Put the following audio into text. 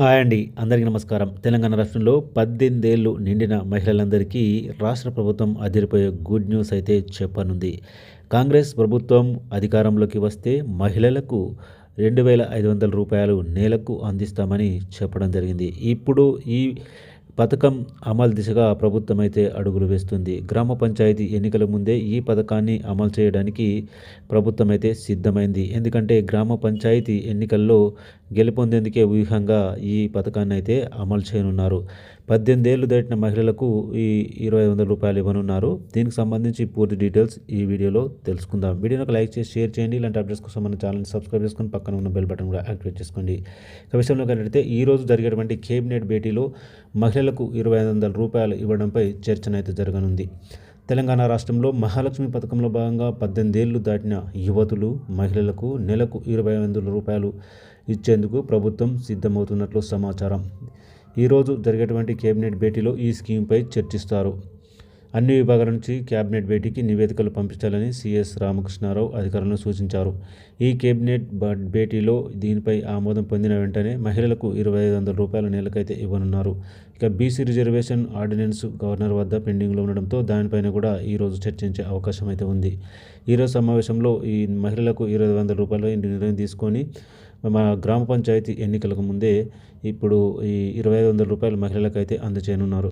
Hi అండి. అందరికీ నమస్కారం. తెలంగాణ రాష్ట్రంలో పద్దెనిమిదేళ్ళు నిండిన మహిళలందరికీ రాష్ట్ర ప్రభుత్వం అదిరిపోయే గుడ్ న్యూస్ అయితే చెప్పనుంది. కాంగ్రెస్ ప్రభుత్వం అధికారంలోకి వస్తే మహిళలకు రెండు వేల ఐదు వందల రూపాయలు నెలకు అందిస్తామని చెప్పడం జరిగింది. ఇప్పుడు ఈ పథకం అమలు దిశగా ప్రభుత్వం అయితే అడుగులు వేస్తుంది. గ్రామ పంచాయతీ ఎన్నికల ముందే ఈ పథకాన్ని అమలు చేయడానికి ప్రభుత్వం అయితే సిద్ధమైంది. ఎందుకంటే గ్రామ పంచాయతీ ఎన్నికల్లో గెలుపొందేందుకే వ్యూహంగా ఈ పథకాన్ని అయితే అమలు చేయనున్నారు. పద్దెనిమిది ఏళ్ళు దాటిన మహిళలకు ఈ ఇరవై వందల రూపాయలు ఇవ్వనున్నారు. దీనికి సంబంధించి పూర్తి డీటెయిల్స్ ఈ వీడియోలో తెలుసుకుందాం. వీడియోని లైక్ చేసి షేర్ చేయండి. ఇలాంటి అప్డేట్స్ కోసం మన ఛానల్ని సబ్స్క్రైబ్ చేసుకొని పక్కన ఉన్న బెల్ బటన్ కూడా యాక్టివేట్ చేసుకోండి. ఇక విషయంలో కలిగితే ఈరోజు జరిగేటువంటి కేబినెట్ భేటీలో మహిళలకు ఇరవై ఐదు వందల రూపాయలు ఇవ్వడంపై చర్చనైతే జరగనుంది. తెలంగాణ రాష్ట్రంలో మహాలక్ష్మి పథకంలో భాగంగా పద్దెనిమిది ఏళ్ళు దాటిన యువతులు మహిళలకు నెలకు ఇరవై వందల రూపాయలు ఇచ్చేందుకు ప్రభుత్వం సిద్ధమవుతున్నట్లు సమాచారం. ఈరోజు జరిగేటువంటి కేబినెట్ భేటీలో ఈ స్కీమ్పై చర్చిస్తారు. అన్ని విభాగాల నుంచి కేబినెట్ భేటీకి నివేదికలు పంపించాలని సిఎస్ రామకృష్ణారావు అధికారులను సూచించారు. ఈ కేబినెట్ భేటీలో దీనిపై ఆమోదం పొందిన వెంటనే మహిళలకు ఇరవై ఐదు వందల రూపాయల నెలకైతే ఇవ్వనున్నారు. ఇక బీసీ రిజర్వేషన్ ఆర్డినెన్స్ గవర్నర్ వద్ద పెండింగ్లో ఉండడంతో దానిపైన కూడా ఈరోజు చర్చించే అవకాశం అయితే ఉంది. ఈరోజు సమావేశంలో ఈ మహిళలకు ఇరవై వందల రూపాయలు నిర్ణయం తీసుకొని మా గ్రామ పంచాయతీ ఎన్నికలకు ముందే ఇప్పుడు ఈ ఇరవై ఐదు వందల రూపాయలు మహిళలకైతే అందజేయనున్నారు.